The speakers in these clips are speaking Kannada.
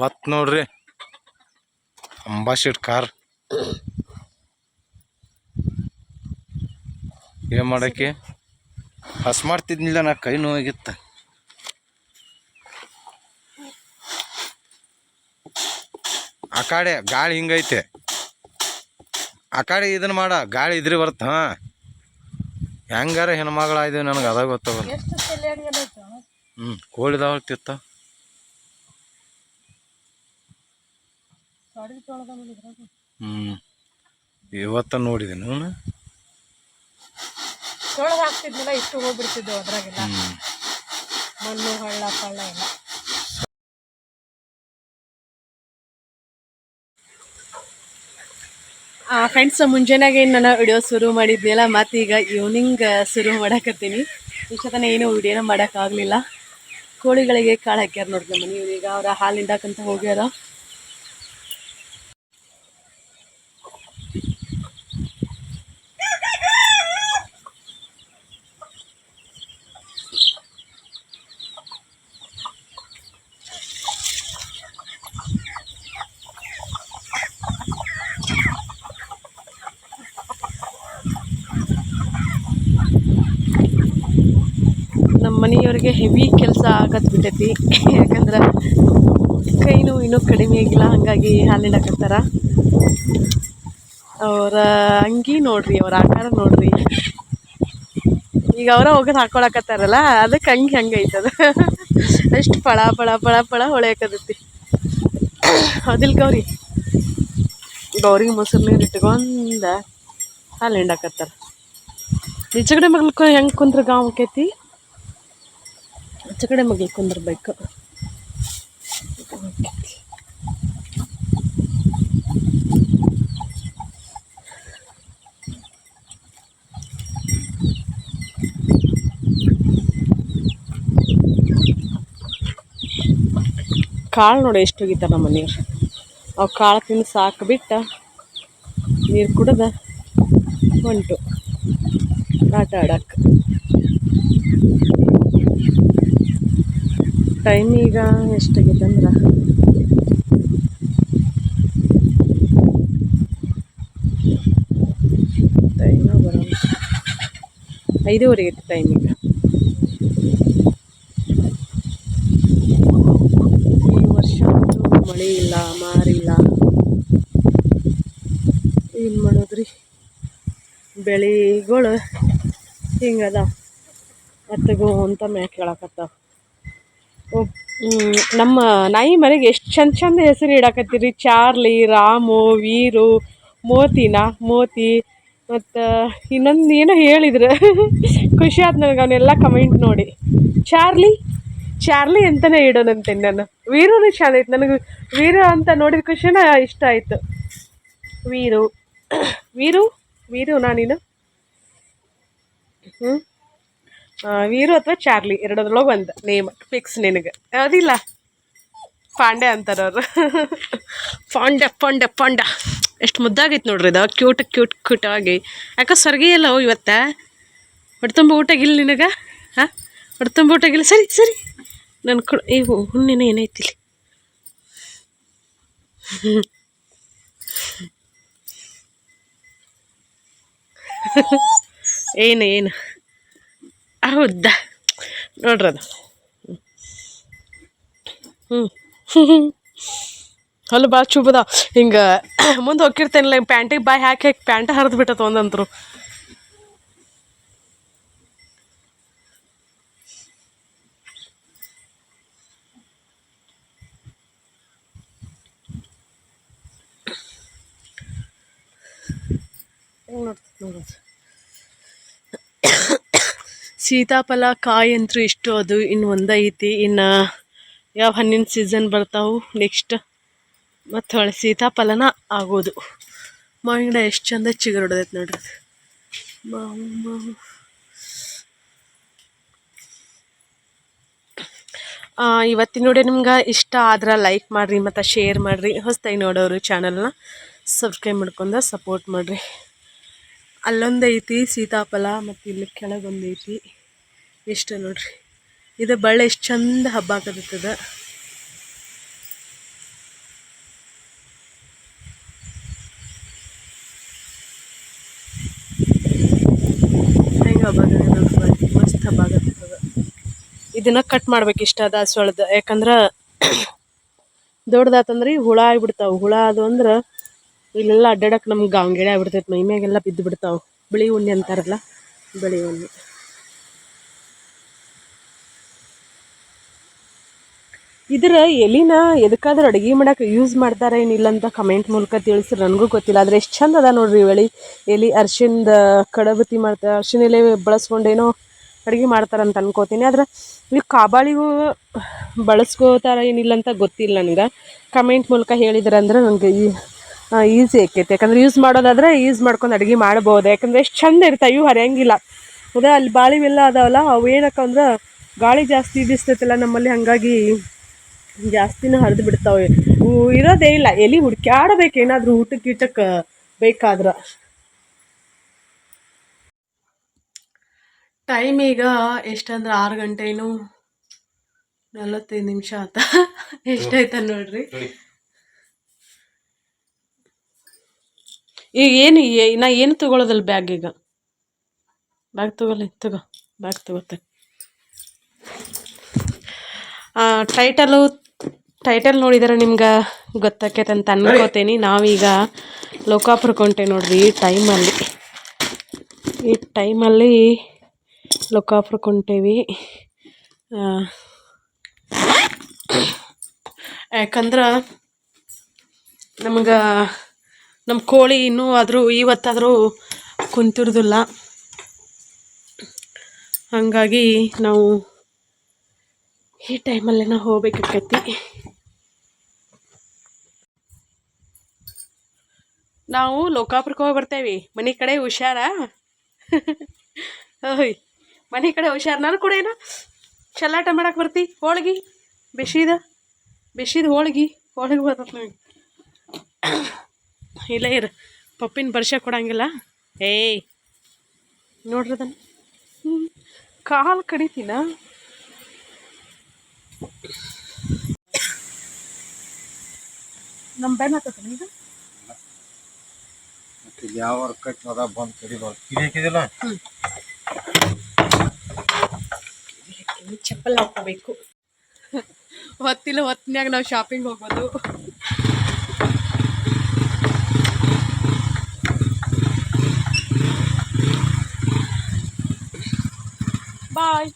ಬತ್ ನೋಡ್ರಿ. Ambassador car. ಏನ್ ಮಾಡಕ್ಕೆ? ಹಸ್ ಮಾಡ್ತಿದ್ನಿಲ್ಲ ನಾ ಕೈ ನೋವಾಗಿತ್ತ. ಆ ಕಡೆ ಗಾಳಿ ಹಿಂಗೈತೆ. ಆ ಕಡೆ ಇದನ್ನ ಮಾಡ ಗಾಳಿ ಇದ್ರಿ ಬರ್ತ ಹಾ. ಹೆಂಗಾರ ಹೆಣ್ಮಗಳಾಯ್ದು ನನಗೆ ಅದ ಗೊತ್ತಾಗಲ್ಲ. ಎಷ್ಟು ತಲೆ ಹಂಗೇನಾಯ್ತು ಹ್ಞೂ ಕೋಳಿದಾವ ತಿತ್ತ ಸಾಡಿ ತೊಳ್ದ ಇದ್ರಾಗ ಹ್ಞೂ ಇವತ್ತ ನೋಡಿದೆ ನಾನು ತೊಳ್ದು ಹಾಕ್ತಿದ್ನಿಲ್ಲ ಇಷ್ಟು ಹೋಗ್ಬಿಡ್ತಿದ್ದೆವು ಅದ್ರಾಗೆಲ್ಲ. ಮಣ್ಣು ಹಳ್ಳ ಪಳ್ಳ ಎಲ್ಲ. ಫ್ರೆಂಡ್ಸ್ ಮುಂಜಾನೆಗೆ ಏನು ನಾನು ವಿಡಿಯೋ ಶುರು ಮಾಡಿದ್ನಲ್ಲ ಮತ್ತೆ ಈಗ ಈವ್ನಿಂಗ್ ಶುರು ಮಾಡಕತ್ತೀನಿ. ಇಷ್ಟತನ ಏನೂ ವಿಡಿಯೋನ ಮಾಡೋಕ್ಕಾಗಲಿಲ್ಲ. ಕೋಳಿಗಳಿಗೆ ಕಾಳು ಹಾಕ್ಯಾರ ನೋಡ್ರಿ ನಮ್ಮ ಮನೆಯವ್ರು ಈಗ ಅವ್ರ ಹಾಲು ಹಿಂಡಾಕಂತ ಹೋಗ್ಯಾರ ನಮ್ಮ ಮನೆಯವ್ರಿಗೆ ಹೆವಿ ಕೆಲಸ ಆಗತ್ ಬಿಟ್ಟೈತಿ ಯಾಕಂದ್ರೆ ಕೈನೂ ಇನ್ನೂ ಕಡಿಮೆ ಆಗಿಲ್ಲ, ಹಾಗಾಗಿ ಹಾಲು ಹಿಂಡಾಕತ್ತಾರ ಅವರ ಅಂಗಿ ನೋಡ್ರಿ, ಅವ್ರ ಆಕಾರ ನೋಡ್ರಿ. ಈಗ ಅವರ ಹೋಗೋದು ಹಾಕೊಳಕತ್ತಾರಲ್ಲ, ಅದಕ್ಕೆ ಅಂಗಿ ಹಂಗೈತದ ಅಷ್ಟು ಪಳ ಪಳ ಪಳ ಪಳ ಹೊಳೆಯಕತ್ತೈತಿ ಅದಿಲ್ ಗೌರಿ ಗೌರಿಗೆ ಮೊಸರು ನೀರು ಇಟ್ಕೊಂಡ ಹಾಲು ನಿಜಗಡೆ ಮಗಲ್ಕೊ ಹೆಂಗೆ ಕುಂದ್ರ ಗಾಂವ್ ಆಚೆ ಕಡೆ ಮಗಳು ಕುಂದಿರ್ಬೇಕು. ಕಾಳು ನೋಡಿ ಎಷ್ಟು ಹೋಗಿತ್ತ ನಮ್ಮ ನೀರು ಅವು ಕಾಳು ತಿಂದು ಸಾಕು ಬಿಟ್ಟ ನೀರು ಕುಡದ ಹೊಂಟು. ಆಟ ಆಡಕ್ಕೆ ಟೈಮ್ ಈಗ ಎಷ್ಟಾಗೈತೆ ಅಂದ್ರೆ? ಟೈಮ ಬರೋಲ್ಲ. ಐದೂವರೆಗೆ ಟೈಮ್ ಈಗ. ಈ ವರ್ಷ ಮಳೆ ಇಲ್ಲ ಮಾರಿಲ್ಲ ಏನು ಮಾಡೋದ್ರಿ? ಬೆಳೆಗಳು ಹಿಂಗದ ಅತ್ತಗೋ ಅಂತ ಮ್ಯಾಕ್ ಹೇಳಕತ್ತಾವ ನಮ್ಮ ನಾಯಿ ಮನೆಗೆ ಎಷ್ಟು ಚಂದ ಚಂದ ಹೆಸರು ಇಡಾಕತ್ತೀರಿ. ಚಾರ್ಲಿ, ರಾಮು, ವೀರು, ಮೋತಿನ? ಮೋತಿ. ಮತ್ತು ಇನ್ನೊಂದು ಏನೋ ಹೇಳಿದ್ರು. ಖುಷಿ ಆಯ್ತು ನನಗೆ ಅವನ್ನೆಲ್ಲ ಕಮೆಂಟ್ ನೋಡಿ. ಚಾರ್ಲಿ? ಚಾರ್ಲಿ ಅಂತಲೇ ಇಡೋಣಂತೆ ನಾನು. ವೀರುನು ಚಂದ ಐತೆ. ನನಗೆ ವೀರು ಅಂತ ನೋಡಿದ ಖುಷಿನ ಇಷ್ಟ ಆಯಿತು. ವೀರು. ವೀರು? ವೀರು ನಾನೀನು ಹ್ಞೂ ವೀರು ಅಥವಾ ಚಾರ್ಲಿ ಎರಡದ್ರೊಳಗೆ ಒಂದು ನೇಮ್ ಫಿಕ್ಸ್ ನಿನಗೆ. ಅದಿಲ್ಲ. ಪಾಂಡೆ ಅಂತಾರವ್ರು ಪಾಂಡೆ ಪಾಂಡೆ, ಪಾಂಡ. ಎಷ್ಟು ಮುದ್ದಾಗೈತೆ ನೋಡ್ರಿ ಇದು. ಕ್ಯೂಟ್ ಕ್ಯೂಟ್ ಕ್ಯೂಟ್ ಆಗಿ. ಯಾಕೆ ಸ್ವರ್ಗಿ ಎಲ್ಲ ಹೋಗಿ ಇವತ್ತ? ಊಟಗಿಲ್ಲ ನಿನಗೆ? ಹಾಂ? ಹೊಟ್ಟೆ ತುಂಬ ಊಟಗಿಲ್ಲ ಸರಿ ಸರಿ. ನನ್ನ ಕೊಡು ಈ ಹುಣ್ಣಿನ ಏನೈತಿ ಇಲ್ಲಿ? ಏನು ಏನು? ಹೌದಾ? ನೋಡ್ರಿ ಅದು. ಹ್ಞೂ ಹಲ್ಲು ಭಾಳ ಚುಬದ. ಹಿಂಗೆ, ಮುಂದೆ ಹೋಗಿರ್ತೇನಲ್ಲ ಪ್ಯಾಂಟಿಗೆ ಬಾಯಿ ಹಾಕಿ ಹಾಕಿ ಪ್ಯಾಂಟ್ ಹರಿದು ಬಿಟ್ಟತ್ ಒಂದಂತರು ಹೆಂಗೆ ನೋಡ್ತದೆ ನೋಡೋದು ಸೀತಾಫಲ, ಕಾಯಿ ಅಂತೂ ಇಷ್ಟು ಅದು ಇನ್ನು ಒಂದೈತಿ. ಇನ್ನು ಯಾವ ಹಣ್ಣಿನ ಸೀಸನ್ ಬರ್ತಾವು ನೆಕ್ಸ್ಟ್ ಮತ್ತು ಹೊಳೆ ಸೀತಾಫಲನ ಆಗೋದು. ಮಾವಿನ ಗಿಡ ಎಷ್ಟು ಚಂದ ಹೊಡೆದೈತೆ ನೋಡ್ರಿ. ಮಾವು ಮಾವು. ಇವತ್ತಿನ ನೋಡಿ ನಿಮ್ಗೆ ಇಷ್ಟ ಆದ್ರೆ ಲೈಕ್ ಮಾಡಿರಿ ಮತ್ತು ಶೇರ್ ಮಾಡಿರಿ. ಹೊಸ್ದಾಗಿ ನೋಡೋರು ಚಾನಲ್ನ ಸಬ್ಸ್ಕ್ರೈಬ್ ಮಾಡ್ಕೊಂಡು ಸಪೋರ್ಟ್ ಮಾಡಿರಿ. ಅಲ್ಲೊಂದೈತಿ ಸೀತಾಫಲ ಮತ್ತು ಇಲ್ಲಿ ಕೆಳಗೊಂದೈತಿ ಇಷ್ಟ ನೋಡ್ರಿ. ಇದು ಬಳ್ಳಿ ಎಷ್ಟು ಚಂದ ಹಬ್ಬ ಆಗತ್ತದ. ಹೆಂಗೆ ಮಸ್ತ್ ಹಬ್ಬ ಆಗತ್ತದ. ಇದನ್ನ ಕಟ್ ಮಾಡ್ಬೇಕು ಇಷ್ಟ ದಾಸವಾಳದ ಯಾಕಂದ್ರೆ ದೊಡ್ಡದಾತಂದ್ರೆ ಹುಳ ಆಗ್ಬಿಡ್ತಾವ. ಹುಳ ಅದು ಅಂದ್ರೆ ಇಲ್ಲೆಲ್ಲ ಅಡ್ಡಾಡಕ್ಕೆ ನಮ್ಗೆ ಗಾಂಗೆಡೆ ಆಗ್ಬಿಡ್ತೈತೆ. ಮೈ ಮ್ಯಾಗೆಲ್ಲ ಬಿದ್ದು ಬಿಡ್ತಾವೆ. ಬಿಳಿ ಉಣ್ಣೆ ಅಂತಾರಲ್ಲ, ಬಿಳಿ ಉಣ್ಣೆ. ಇದರ ಎಲಿನ ಎದಕ್ಕಾದ್ರೂ ಅಡುಗೆ ಮಾಡಕ್ಕೆ ಯೂಸ್ ಮಾಡ್ತಾರೆ ಏನಿಲ್ಲ ಅಂತ ಕಮೆಂಟ್ ಮೂಲಕ ತಿಳಿಸಿ ನನಗೂ ಗೊತ್ತಿಲ್ಲ. ಆದ್ರೆ ಎಷ್ಟು ಚಂದ ಅದ ನೋಡ್ರಿ ಎಳಿ ಎಲಿ. ಅರ್ಶಿನದ ಕಡಬತಿ ಮಾಡ್ತಾರೆ ಅರ್ಶಿನ ಎಲೆ ಬಳಸ್ಕೊಂಡೇನೋ ಅಡುಗೆ ಮಾಡ್ತಾರಂತ ಅನ್ಕೋತೀನಿ. ಆದ್ರೆ ಈ ಕಾಬಾಳಿಗೂ ಬಳಸ್ಕೋತಾರ ಏನಿಲ್ಲ ಅಂತ ಗೊತ್ತಿಲ್ಲ ನನಗೆ. ಕಮೆಂಟ್ ಮೂಲಕ ಹೇಳಿದ್ರೆ ಅಂದ್ರೆ ನನಗೆ ಈ ಈಸಿ ಆಕೈತೆ. ಯಾಕಂದ್ರೆ ಯೂಸ್ ಮಾಡೋದಾದ್ರೆ ಯೂಸ್ ಮಾಡ್ಕೊಂಡು ಅಡುಗೆ ಮಾಡ್ಬೋದು. ಯಾಕಂದ್ರೆ ಎಷ್ಟು ಚಂದ ಇರ್ತಾವೆ ಇವು ಹರಿಯಂಗಿಲ್ಲ. ಅದೇ ಅಲ್ಲಿ ಬಾಳಿವೆಲ್ಲ ಅದಾವಲ್ಲ ಅವು ಏನಕ್ಕಂದ್ರೆ ಗಾಳಿ ಜಾಸ್ತಿ ಬೀಸ್ತೈತಲ್ಲ ನಮ್ಮಲ್ಲಿ ಹಾಗಾಗಿ ಜಾಸ್ತಿನ ಹರಿದು ಬಿಡ್ತಾವೆ. ಹೂ ಇರೋದೇ ಇಲ್ಲ. ಎಲಿ ಹುಡ್ಕ್ಯಾಡಬೇಕು. ಏನಾದರೂ ಊಟಕ್ಕೆ ಗೀಟಕ್ಕೆ ಬೇಕಾದ್ರೆ. ಟೈಮ್ ಈಗ ಎಷ್ಟಂದ್ರೆ ಆರು ಗಂಟೆನೂ ನಲವತ್ತೈದು ನಿಮಿಷ ಆತ. ಎಷ್ಟಾಯ್ತ ನೋಡ್ರಿ? ಈಗ ಏನು ನಾ ಏನು ತೊಗೊಳೋದಲ್ಲ ಬ್ಯಾಗ್ ಈಗ. ಬ್ಯಾಗ್ ತಗೊಳ್ಳಿ, ತಗೋ ಬ್ಯಾಗ್ ತಗೋತೆ. ಟೈಟಲು ಟೈಟಲ್ ನೋಡಿದರೆ ನಿಮ್ಗೆ ಗೊತ್ತಾಕೈತೆ ಅಂತ ಅನ್ಕೋತೀನಿ. ನಾವೀಗ ಲೋಕಾಪುರಕ್ಕೆ ಹೊಂಟೆ ನೋಡ್ರಿ, ಈ ಟೈಮಲ್ಲಿ ಈ ಟೈಮಲ್ಲಿ ಲೋಕಾಪುರಕ್ಕೆ ಹೊಂಟೇವಿ. ಯಾಕಂದ್ರೆ ನಮ್ಗೆ ನಮ್ಮ ಕೋಳಿ ಇನ್ನೂ ಆದರೂ ಇವತ್ತಾದರೂ ಕುಂತಿರೋದಿಲ್ಲ. ಹಾಗಾಗಿ ನಾವು ಈ ಟೈಮಲ್ಲೇ ನಾವು ಹೋಗ್ಬೇಕಾಕೈತಿ. ನಾವು ಲೋಕಾಪುರಕ್ಕೆ ಹೋಗಿ ಬರ್ತೇವೆ. ಮನೆ ಕಡೆ ಹುಷಾರ? ಓಯ್, ಮನೆ ಕಡೆ ಹುಷಾರ? ನಾನು ಕೂಡ ಏನು ಚಲ್ಲಾಟ ಮಾಡಕ್ಕೆ ಬರ್ತಿ. ಹೋಳಿಗೆ ಬಿಸಿದ ಬಿಸಿದ ಹೋಳಿಗೆ. ಹೋಳಿಗೆ ಬರ್ತದೆ ಇಲ್ಲ ಇರ. ಪಪ್ಪಿನ ಬರ್ಷ ಕೊಡಂಗಿಲ್ಲ. ಏಯ್. ನೋಡ್ರಿ ಅದನ್ನು. ಕಾಲು ಕಡಿತೀನ ನಮ್ಮ ಬೆನ್ನ ಹತ್ತದ ಈಗ. ಯಾವ ಕಟ್ಟಿ ಅದ ಬಂದು ಕಡಿಬಾರ್ದು ಕಿಡಿ ಹಾಕಿದಿಲ್ಲ ಚಪ್ಪಲ್ ಹಾಕೋಬೇಕು ಹೊತ್ತಿಲ್ಲ ಹೊತ್ತಿನಾಗ ನಾವು ಶಾಪಿಂಗ್ ಹೋಗೋದು ಬಾಯ್.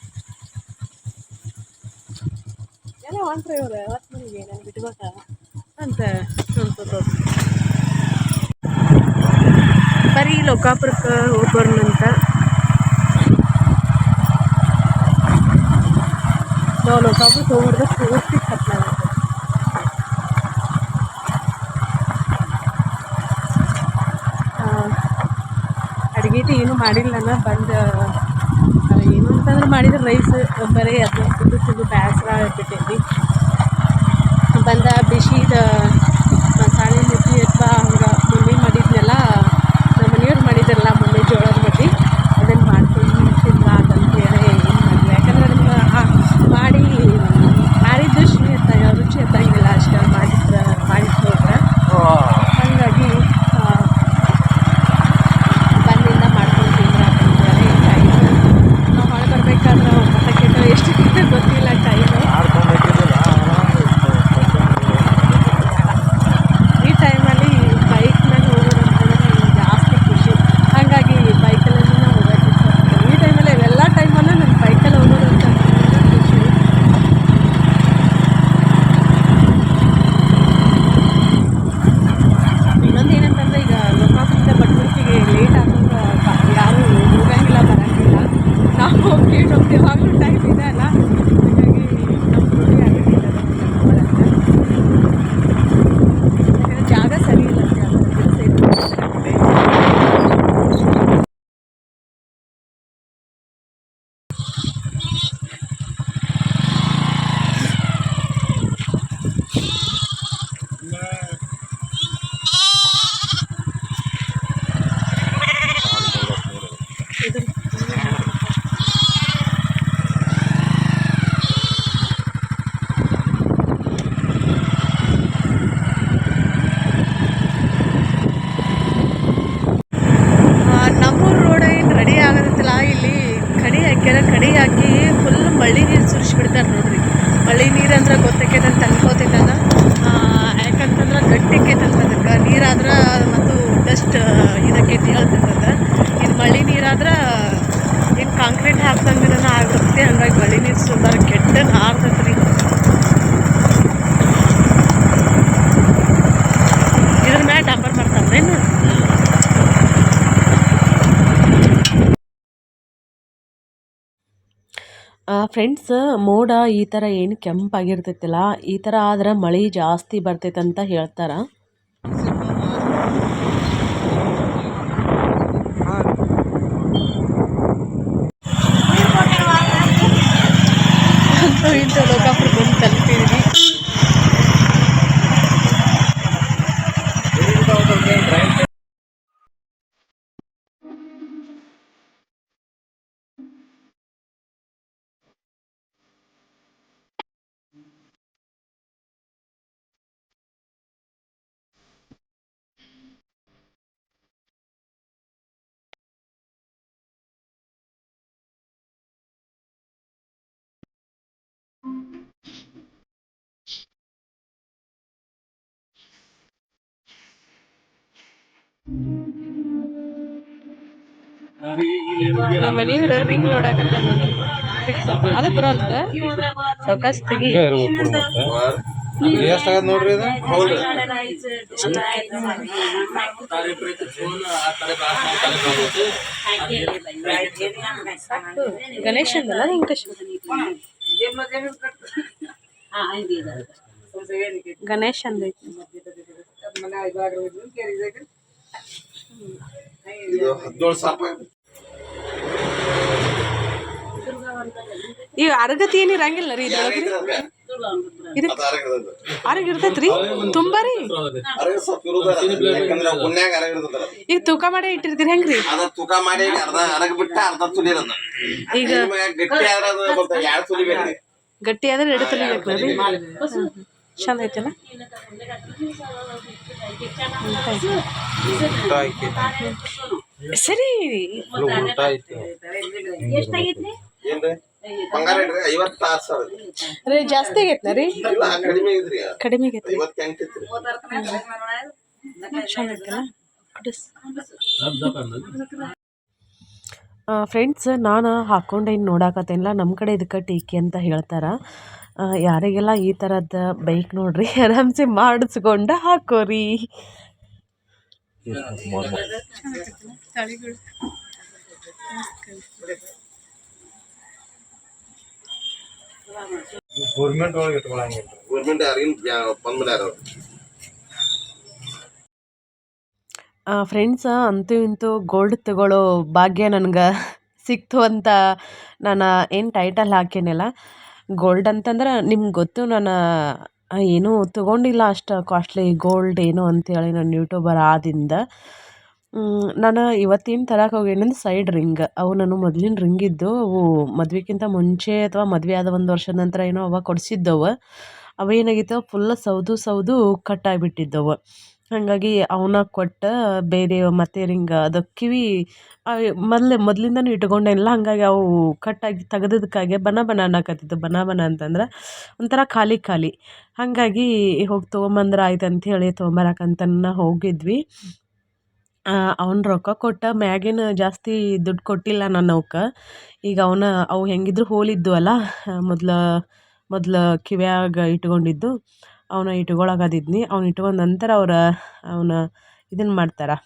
ಎಲ್ಲ ಹೊಂಟ್ರಿ ಇವ್ರು ಹೊತ್ತು ಮನೆಗೆ ನಾನು ಬಿಟ್ಕೊತ ಅಂತ ಸ್ವಲ್ಪ ಬರೀ ಲೋಕಾಪುರಕ್ಕೆ ಹೋಗಿ ಬರೋಣಂತ ನಾವು ಲೋಕಾಪುರಕ್ಕೆ ಹೋಗ್ಬಿಡ್ದ ಪೂರ್ತಿ ಕತ್ಲಾಗುತ್ತೆ ಅಡುಗೆದು ಏನು ಮಾಡಿಲ್ಲ ನಾನು ಬಂದು ಅಂತಂದ್ರೆ ಮಾಡಿದ್ರೆ ರೈಸ್ ಬರೀ ಅದು ತಿಂದು ತಿಂದು ಬೇಸರ ಆಗ್ಬಿಟ್ಟೈತಿ. ಬಂದ ಬಿಸಿದ ಫ್ರೆಂಡ್ಸ್ ಮೋಡ ಈ ಥರ ಏನು ಕೆಂಪಾಗಿರ್ತೈತಿಲ್ಲ ಈ ಥರ ಆದ್ರೆ ಮಳೆ ಜಾಸ್ತಿ ಬರ್ತೈತೆ ಅಂತ ಹೇಳ್ತಾರೆ. ಇಂಥ ಲೋಕಾಪುರ ಬಂದು ತಲುಪಿದ್ವಿ ನಮ್ಮ ಮನೆಯವ್ರ ರಿಂಗ್ ನೋಡಕತ್ತಾರ ಅದು ಬರೋಲ್ತ ಸಾವಕಾಶ ತೆಗಿ ಎಷ್ಟಾಗದ ನೋಡ್ರಿ ಇದು ಗಣೇಶ್ ಅಂದಲ್ಲ ವೆಂಕಟೇಶ್ ಗಣೇಶ್ ಅಂದೈತಿ ಈಗ ಅರಗತಿ ಏನಿರಂಗಿಲ್ಲ ರೀ ಇದ್ರೊಳಗ್ರಿ ಇದು ಅರಗ ಇರ್ತೈತ್ರಿ ತುಂಬಾ ರೀ. ಈಗ ತೂಕ ಮಾಡೇ ಇಟ್ಟಿರ್ತೀರಿ ಹೆಂಗ್ರಿ? ಅದ ತೂಕ ಮಾಡಿ ಅರ್ಧ ಅರಗ ಬಿಟ್ಟ ಅರ್ಧ ತುಲಿರದ ಈಗ ಗಟ್ಟಿ ಆದ್ರೆ ಅದು ಮತ್ತೆ ಎರಡ್ ತುಲಿ ಬೇಕ್ರಿ ಗಟ್ಟಿ ಆದ್ರೆ ಎರಡು ತಲಿಬೇಕು ರೀ ಚಂದ ಐತಲ್ಲ? ಸರಿ. ಎಷ್ಟಾಗೈತಿ ಬಂಗಾರ ಇಡ್ರಿ ಐವತ್ತಾರು ಸಾವಿರ ರೀ ಜಾಸ್ತಿ ಆಗೈತ್ನ ರೀ? ಇಲ್ಲ ಕಡಿಮೆ ಇದ್ರಿ. ಆಗೈತಿ ಫ್ರೆಂಡ್ಸ್ ನಾನು ಹಾಕ್ಕೊಂಡೇನು ನೋಡಾಕತ್ತೇನಿಲ್ಲ ನಮ್ಮ ಕಡೆ ಇದಕ್ಕೆ ಟೀಕೆ ಅಂತ ಹೇಳ್ತಾರೆ. ಯಾರಿಗೆಲ್ಲ ಈ ಥರದ ಬೈಕ್ ನೋಡ್ರಿ ಆರಾಮ್ಸೆ ಮಾಡಿಸ್ಕೊಂಡ ಹಾಕೋರಿ. ಗೌರ್ಮೆಂಟ್ ಒಳಗೆ ಇಟ್ಕೊಳಂಗಿಲ್ಲ. ಗೌರ್ಮೆಂಟ್ ಫ್ರೆಂಡ್ಸ್ ಅಂತೂ ಇಂತೂ ಗೋಲ್ಡ್ ತಗೊಳ್ಳೋ ಭಾಗ್ಯ ನನಗೆ ಸಿಕ್ತು ಅಂತ ನಾನು ಏನು ಟೈಟಲ್ ಹಾಕೇನಿಲ್ಲ. ಗೋಲ್ಡ್ ಅಂತಂದ್ರೆ ನಿಮ್ಗೆ ಗೊತ್ತು ನಾನು ಏನೂ ತೊಗೊಂಡಿಲ್ಲ ಅಷ್ಟು ಕಾಸ್ಟ್ಲಿ ಗೋಲ್ಡ್ ಏನು ಅಂತೇಳಿ ನಾನು ಯೂಟ್ಯೂಬರ್ ಆದಿಂದ. ನಾನು ಇವತ್ತೇನು ತರಕ್ಕೆ ಹೋಗೇನಂದ್ರೆ ಸೈಡ್ ರಿಂಗ್ ಅವು ನಾನು ಮೊದಲಿನ ರಿಂಗ್ ಇದ್ದು ಅವು ಮದ್ವೆಗಿಂತ ಮುಂಚೆ ಅಥವಾ ಮದುವೆ ಆದ ಒಂದು ವರ್ಷದ ನಂತರ ಏನೋ ಅವಾಗ ಕೊಡಿಸಿದ್ದವು. ಅವೇನಾಗಿತ್ತು ಫುಲ್ ಸೌದು ಸೌದು ಕಟ್ ಆಗಿಬಿಟ್ಟಿದ್ದವು. ಹಾಗಾಗಿ ಅವನ್ನ ಕೊಟ್ಟು ಬೇರೆ ಮತ್ತೆ ರಿಂಗ್ ಅದು ಕಿವಿ ಮೊದಲೇ, ಮೊದಲಿಂದನೂ ಇಟ್ಕೊಂಡೇನಿಲ್ಲ ಹಾಗಾಗಿ ಅವು ಕಟ್ಟಾಗಿ ತೆಗೆದಕ್ಕಾಗೆ ಬನ ಬನ ಅನ್ನಕತ್ತಿತ್ತು. ಬನ ಬನ ಅಂತಂದ್ರೆ ಒಂಥರ ಖಾಲಿ ಖಾಲಿ. ಹಾಗಾಗಿ ಹೋಗಿ ತೊಗೊಂಬಂದ್ರೆ ಆಯ್ತು ಹೇಳಿ ತೊಗೊಂಬರಕಂತನ ಹೋಗಿದ್ವಿ. ಅವ್ನ ರೊಕ್ಕ ಕೊಟ್ಟ ಮ್ಯಾಗಿನ ಜಾಸ್ತಿ ದುಡ್ಡು ಕೊಟ್ಟಿಲ್ಲ ನಾನು ಅವ್ಕೆ. ಈಗ ಅವನ, ಅವು ಹೆಂಗಿದ್ರು ಹೋಲಿದ್ದು ಅಲ್ಲ, ಮೊದ್ಲು ಮೊದ್ಲು ಕಿವ್ಯಾಗ ಇಟ್ಕೊಂಡಿದ್ದು. ಅವನ ಇಟ್ಕೊಳಕತ್ತಿದ್ನಿ ಅವ್ನು ಇಟ್ಕೊಂಡ ನಂತರ ಅವ್ರ, ಅವನ ಇದನ್ನು ಮಾಡ್ತಾರೆ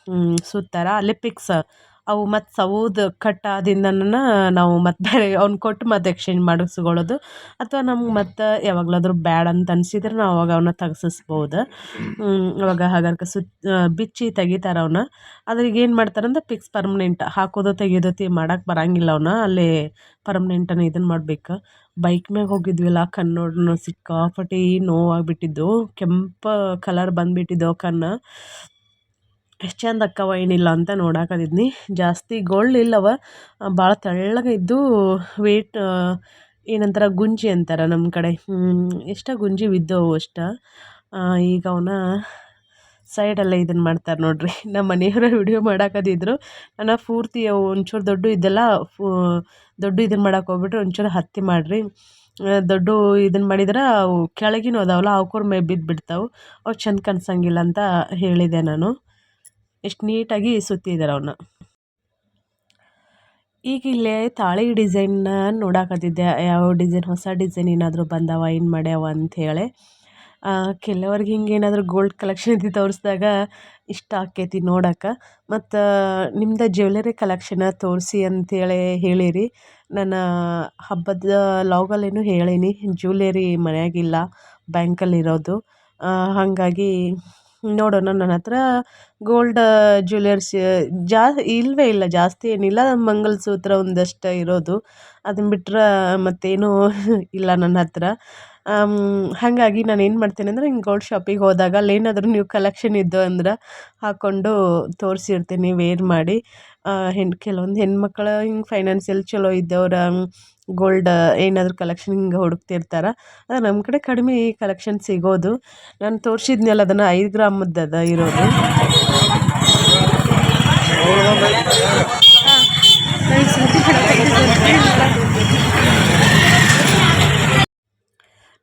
ಸುತ್ತಾರ ಅಲ್ಲೇ ಪಿಕ್ಸ್ ಅವು ಮತ್ತು ಸೌದು ಕಟ್ಟಾದಿಂದನ ನಾವು ಮತ್ತೆ ಬೇರೆ ಅವ್ನ ಕೊಟ್ಟು ಮತ್ತೆ ಎಕ್ಸ್ಚೇಂಜ್ ಮಾಡಿಸ್ಕೊಳ್ಳೋದು. ಅಥವಾ ನಮ್ಗೆ ಮತ್ತೆ ಯಾವಾಗಲಾದ್ರೂ ಬೇಡ ಅಂತ ಅನ್ಸಿದ್ರೆ ನಾವು ಅವಾಗ ಅವನ್ನ ತೆಗ್ಸಿಸ್ಬೋದು. ಅವಾಗ ಹಾಗಾದ್ರೆ ಸುತ್ತ ಬಿಚ್ಚಿ ತೆಗಿತಾರೆ ಅವನ್ನ ಈಗ ಏನು ಮಾಡ್ತಾರಂದ್ರೆ ಪಿಕ್ಸ್ ಪರ್ಮನೆಂಟ್ ಹಾಕೋದು ತೆಗಿಯೋದು ತಿ ಮಾಡಕ್ಕೆ ಬರಂಗಿಲ್ಲ ಅವನ್ನ ಅಲ್ಲೇ ಪರ್ಮನೆಂಟನ್ನು ಇದನ್ನು ಮಾಡ್ಬೇಕು. ಬೈಕ್ ಮ್ಯಾಗ ಹೋಗಿದ್ವಿಲ್ಲ ಕಣ್ಣು ಸಿಕ್ಕಾಪಟ್ಟಿ ನೋವಾಗ್ಬಿಟ್ಟಿದ್ದು. ಕೆಂಪು ಕಲರ್ ಬಂದುಬಿಟ್ಟಿದ್ದವು ಕಣ್ಣು. ಎಷ್ಟು ಚಂದ ಅಕ್ಕವ ಏನಿಲ್ಲ ಅಂತ ನೋಡಾಕತ್ತಿದ್ನಿ ಜಾಸ್ತಿ ಗೋಲ್ಡ್ ಇಲ್ಲವ ಭಾಳ ತೆಳ್ಳಗೆ ಇದ್ದು ವೇಟ್ ಏನಂತಾರ ಗುಂಜಿ ಅಂತಾರೆ ನಮ್ಮ ಕಡೆ. ಎಷ್ಟು ಗುಂಜಿ ಬಿದ್ದವು ಅಷ್ಟ. ಈಗ ಅವನ್ನ ಸೈಡಲ್ಲೇ ಇದನ್ನು ಮಾಡ್ತಾರೆ ನೋಡ್ರಿ. ನಮ್ಮ ಮನೆಯವರ ವಿಡಿಯೋ ಮಾಡಾಕದಿದ್ರು ನಾನು ಪೂರ್ತಿ ಅವು ಒಂಚೂರು ದೊಡ್ಡ ಇದೆಲ್ಲ ದೊಡ್ಡ ಇದನ್ನು ಮಾಡಕ್ಕೆ ಹೋಗ್ಬಿಟ್ರೆ, ಒಂಚೂರು ಹತ್ತಿ ಮಾಡಿರಿ. ದೊಡ್ಡ ಇದನ್ನು ಮಾಡಿದ್ರೆ ಅವು ಕೆಳಗಿನೂ ಅದಾವಲ್ಲ ಅವಕ್ಕೂರ್ ಮೇ ಬಿದ್ದು ಬಿಡ್ತಾವೆ ಅವು ಚೆಂದ ಕಾಣಿಸಂಗಿಲ್ಲ ಅಂತ ಹೇಳಿದೆ ನಾನು. ಎಷ್ಟು ನೀಟಾಗಿ ಸುತ್ತಿದ್ದಾರೆ ಅವನ್ನ ಈಗ ಇಲ್ಲೇ ತಾಳಿ ಡಿಸೈನ್ನ ನೋಡಾಕತ್ತಿದ್ದೆ. ಯಾವ ಡಿಸೈನ್, ಹೊಸ ಡಿಸೈನ್ ಏನಾದರೂ ಬಂದಾವ, ಏನು ಮಾಡ್ಯಾವ ಅಂಥೇಳಿ ಕೆಲವ್ರಿಗೆ ಹಿಂಗೆ ಏನಾದರೂ ಗೋಲ್ಡ್ ಕಲೆಕ್ಷನ್ ಇದ್ದು ತೋರಿಸಿದಾಗ ಇಷ್ಟ ಆಕೈತಿ ನೋಡಕ್ಕೆ ಮತ್ತು ನಿಮ್ದು ಜ್ಯುವೆಲರಿ ಕಲೆಕ್ಷನ ತೋರಿಸಿ ಅಂಥೇಳಿ ಹೇಳಿರಿ. ನನ್ನ ಹಬ್ಬದ ಲಾಗಲ್ಲೇನು ಹೇಳೀನಿ. ಜ್ಯುವೆಲರಿ ಮನೆಯಾಗಿಲ್ಲ ಬ್ಯಾಂಕಲ್ಲಿರೋದು ಹಾಗಾಗಿ ನೋಡೋಣ, ನನ್ನ ಹತ್ರ ಗೋಲ್ಡ್ ಜ್ಯುವೆಲರ್ಸ್ ಜಾ ಇಲ್ಲವೇ ಇಲ್ಲ, ಜಾಸ್ತಿ ಏನಿಲ್ಲ. ಮಂಗಲಸೂತ್ರ ಒಂದಷ್ಟು ಇರೋದು. ಅದನ್ನ ಬಿಟ್ರೆ ಮತ್ತೇನೂ ಇಲ್ಲ ನನ್ನ ಹತ್ರ. ಹಾಗಾಗಿ ನಾನು ಏನು ಮಾಡ್ತೇನೆ ಅಂದರೆ, ಹಿಂಗೆ ಗೋಲ್ಡ್ ಶಾಪಿಗೆ ಹೋದಾಗ ಅಲ್ಲೇನಾದರೂ ನ್ಯೂ ಕಲೆಕ್ಷನ್ ಇದ್ದು ಅಂದ್ರೆ ಹಾಕ್ಕೊಂಡು ತೋರಿಸಿರ್ತೀನಿ ವೇರ್ ಮಾಡಿ. ಹೆಣ್ಣು ಕೆಲವೊಂದು ಹೆಣ್ಮಕ್ಳು ಹಿಂಗೆ ಫೈನಾನ್ಸಿಯಲ್ ಚಲೋ ಇದ್ದವ್ರ ಗೋಲ್ಡ್ ಏನಾದರೂ ಕಲೆಕ್ಷನ್ ಹಿಂಗೆ ಹುಡುಕ್ತಿರ್ತಾರೆ? ಆದರೆ ನಮ್ಮ ಕಡೆ ಕಡಿಮೆ ಕಲೆಕ್ಷನ್ ಸಿಗೋದು. ನಾನು ತೋರಿಸಿದ್ನಲ್ಲ ಅದನ್ನು ಐದು ಗ್ರಾಮದ್ದು ಅದ ಇರೋದು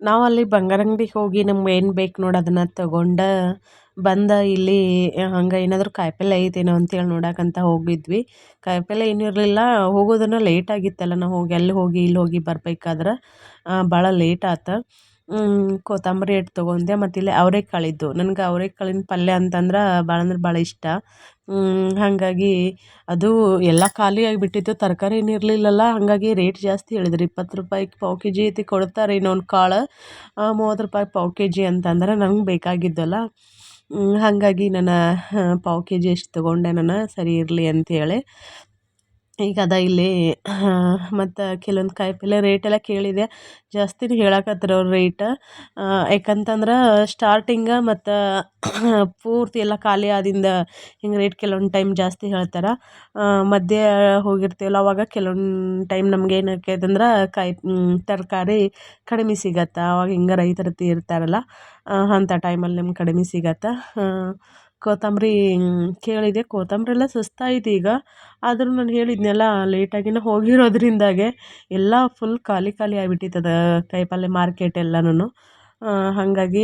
ನಾವು ಅಲ್ಲಿ ಬಂಗಾರ ಅಂಗ್ಡಿಗೆ ಹೋಗಿ ನಮ್ಗೆ ಏನು ಬೇಕು ನೋಡಿ ಅದನ್ನು ತಗೊಂಡು ಬಂದು ಇಲ್ಲಿ ಹಂಗೆ ಏನಾದರೂ ಕಾಯಿಪಲ್ಲೆ ಐತೇನೋ ಅಂತೇಳಿ ನೋಡಕ್ಕಂತ ಹೋಗಿದ್ವಿ. ಕಾಯಿಪಲ್ಲೆ ಏನೂ ಇರಲಿಲ್ಲ, ಹೋಗೋದನ್ನು ಲೇಟ್ ಆಗಿತ್ತಲ್ಲ, ನಾವು ಹೋಗಿ, ಅಲ್ಲಿ ಹೋಗಿ, ಇಲ್ಲಿ ಹೋಗಿ ಬರ್ಬೇಕಾದ್ರೆ ಭಾಳ ಲೇಟ್ ಆತು. ಕೊತ್ತಂಬರಿ ಹಿಟ್ಟು ತೊಗೊಂಡೆ ಮತ್ತು ಇಲ್ಲಿ ಅವ್ರೆಕಾಳು ಇದ್ದವು ನನ್ಗೆ ಅವರೆಕಾಳಿನ ಪಲ್ಯ ಅಂತಂದ್ರೆ ಭಾಳ ಅಂದ್ರೆ ಭಾಳ ಇಷ್ಟ. ಹಾಗಾಗಿ ಅದು ಎಲ್ಲ ಖಾಲಿ ಆಗಿಬಿಟ್ಟಿತ್ತು, ತರಕಾರಿ ಏನು ಇರಲಿಲ್ಲಲ್ಲ, ಹಾಗಾಗಿ ರೇಟ್ ಜಾಸ್ತಿ ಹೇಳಿದ್ರು. ಇಪ್ಪತ್ತು ರೂಪಾಯಿಗೆ ಪಾವು ಕೆ ಜಿ ಐತಿ ಕೊಡ್ತಾರೆ ಇನ್ನೊಂದು ಕಾಳು. ಮೂವತ್ತು ರೂಪಾಯಿ ಪಾವು ಕೆ ಜಿ ಅಂತಂದ್ರೆ ನಂಗೆ ಬೇಕಾಗಿದ್ದಲ್ಲ. ಹಾಗಾಗಿ ನಾನು ಪಾವು ಕೆ ಜಿ ಎಷ್ಟು ತೊಗೊಂಡೆ ನಾನು, ಸರಿ ಇರಲಿ ಅಂಥೇಳಿ ಈಗ ಅದ ಇಲ್ಲಿ ಮತ್ತು ಕೆಲವೊಂದು ಕಾಯಿಪಲ್ಲೆ ರೇಟೆಲ್ಲ ಕೇಳಿದೆ. ಜಾಸ್ತಿ ಹೇಳಕತ್ರು ಅವ್ರು ರೇಟ ಯಾಕಂತಂದ್ರೆ ಸ್ಟಾರ್ಟಿಂಗ ಮತ್ತು ಪೂರ್ತಿ ಎಲ್ಲ ಖಾಲಿ ಆದಿಂದ ಹಿಂಗೆ ರೇಟ್ ಕೆಲವೊಂದು ಟೈಮ್ ಜಾಸ್ತಿ ಹೇಳ್ತಾರೆ. ಮಧ್ಯೆ ಹೋಗಿರ್ತೀವಲ್ಲ, ಅವಾಗ ಕೆಲವೊಂದು ಟೈಮ್ ನಮ್ಗೆ ಏನು ಕಾಯಿ ತರಕಾರಿ ಕಡಿಮೆ ಸಿಗತ್ತೆ. ಅವಾಗ ಹಿಂಗೆ ರೈತರು ಇರ್ತಾರಲ್ಲ ಅಂಥ ಟೈಮಲ್ಲಿ ನಿಮ್ಗೆ ಕಡಿಮೆ ಸಿಗತ್ತೆ. ಕೊತ್ತಂಬ್ರಿ ಕೇಳಿದೆ. ಕೊತ್ತಂಬ್ರಿ ಎಲ್ಲ ಸುಸ್ತಾಯಿತು ಈಗ. ಆದರೂ ನಾನು ಹೇಳಿದ್ನಲ್ಲ ಲೇಟಾಗಿನೇ ಹೋಗಿರೋದ್ರಿಂದಾಗೆ ಎಲ್ಲ ಫುಲ್ ಖಾಲಿ ಖಾಲಿ ಆಗಿಬಿಟ್ಟಿತ್ತದ ಕಾಯಿಪಲ್ಲೆ ಮಾರ್ಕೆಟ್ ಎಲ್ಲನೂ ಹಾಗಾಗಿ,